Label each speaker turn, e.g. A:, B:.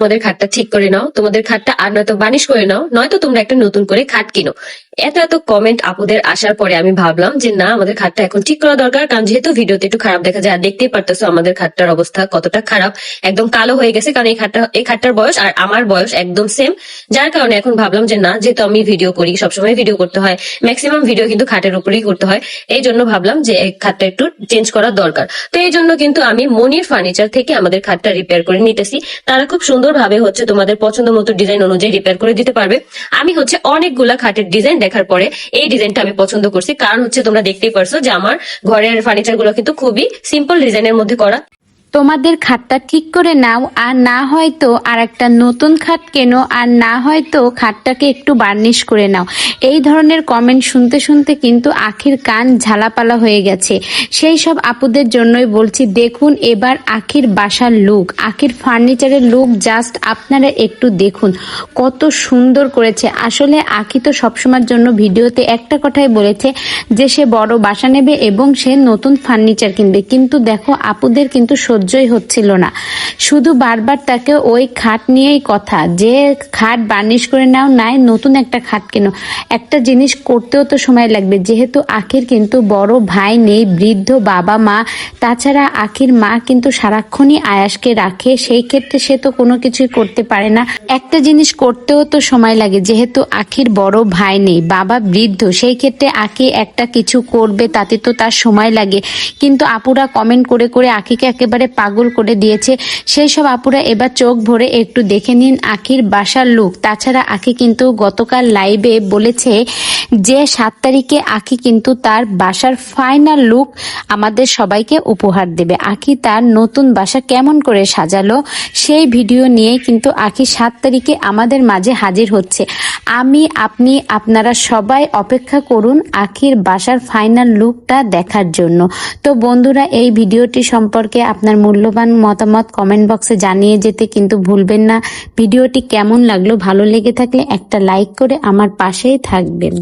A: তোমাদের খাটটা ঠিক করে নাও। তোমাদের খাটটা আর নয়তো বানিশ করে নাও। নয়তো তোমরা একটা নতুন করে খাট কিনো। এত এত কমেন্ট আপুদের আসার পরে আমি ভাবলাম যে না, আমাদের খাটটা এখন ঠিক করা দরকার, কারণ যেহেতু ভিডিওতে একটু খারাপ দেখা যায়, আর দেখতেই পারতেছো আমাদের খাটটার অবস্থা কতটা খারাপ, একদম কালো হয়ে গেছে, কারণ এই খাটটা, এই খাটটার বয়স আর আমার বয়স একদম সেম যার কারণে এখন ভাবলাম যে না, যেহেতু আমি ভিডিও করি, সবসময় ভিডিও করতে হয় ম্যাক্সিমাম ভিডিও কিন্তু খাটের উপরেই করতে হয়, এই জন্য ভাবলাম যে এই খাটটা একটু চেঞ্জ করা দরকার। তো এই জন্য কিন্তু আমি মনির ফার্নিচার থেকে আমাদের খাটটা রিপেয়ার করে নিতেছি। তারা খুব সুন্দরভাবে হচ্ছে তোমাদের পছন্দ মতো ডিজাইন অনুযায়ী রিপেয়ার করে দিতে পারবে। আমি হচ্ছে অনেকগুলা খাটের ডিজাইন দেখার পরে এই ডিজাইনটা আমি পছন্দ করছি। কারণ হচ্ছে তোমরা দেখতেই পারছ যে আমার ঘরের ফার্নিচারগুলো কিন্তু খুবই সিম্পল ডিজাইনের মধ্যে করা।
B: তোমাদের খাটটা ঠিক করে নাও, আর না হয়তো আর একটা নতুন খাট কেনো, আর না হয়তো খাটটাকে একটু বার্নিশ করে নাও। এই ধরনের কমেন্ট শুনতে শুনতে কিন্তু আখির কান ঝালাপালা হয়ে গেছে। সেই সব আপুদের জন্যই বলছি, দেখুন এবার আখির বাসার লুক আখির ফার্নিচারের লুক জাস্ট আপনারা একটু দেখুন। কত সুন্দর করেছে। আসলে আখি তো সবসময়ের জন্য ভিডিওতে একটা কথাই বলেছে যে, সে বড় বাসা নেবে এবং সে নতুন ফার্নিচার কিনবে। কিন্তু দেখো, আপুদের কিন্তু সহ্যই হচ্ছিল না। শুধু বারবার তাকে ওই খাট নিয়েই কথা, যে খাট বার্নিশ করে নাও, নাই, নতুন একটা খাট কেনো। একটা জিনিস করতেও তো সময় লাগবে, যেহেতু আখির কিন্তু বড় ভাই নেই, বৃদ্ধ বাবা মা, তাছাড়া আখির মা কিন্তু সারাক্ষণই আয়াসকে রাখে, সেই ক্ষেত্রে সে তো কোনো কিছুই করতে পারে না। একটা জিনিস করতেও তো সময় লাগে, যেহেতু আখির বড় ভাই নেই, বাবা বৃদ্ধ, সেই ক্ষেত্রে আখি একটা কিছু করবে, তাতে তো তার সময় লাগে। কিন্তু আপুরা কমেন্ট করে করে আখিকে একেবারে পাগল করে দিয়েছে। সেই সব আপুরা এবার চোখ ভরে একটু দেখে নিন আখির বাসার লুক। তাছাড়া আখি কিন্তু গতকাল লাইভে বলেছে যে, সাত তারিখে আখি কিন্তু তার বাসার ফাইনাল লুক আমাদের সবাইকে উপহার দেবে। আখি তার নতুন বাসা কেমন করে সাজালো, সেই ভিডিও নিয়ে কিন্তু আখি সাত তারিখে আমাদের মাঝে হাজির হচ্ছে। আমি, আপনি, আপনারা সবাই অপেক্ষা করুন আখির বাসার ফাইনাল লুকটা দেখার জন্য। তো বন্ধুরা, এই ভিডিওটি সম্পর্কে আপনার মূল্যবান মতামত কমেন্ট বক্সে জানিয়ে যেতে কিন্তু ভুলবেন না। ভিডিওটি কেমন লাগল, ভালো লেগে থাকলে একটা লাইক করে আমার পাশেই থাকবেন।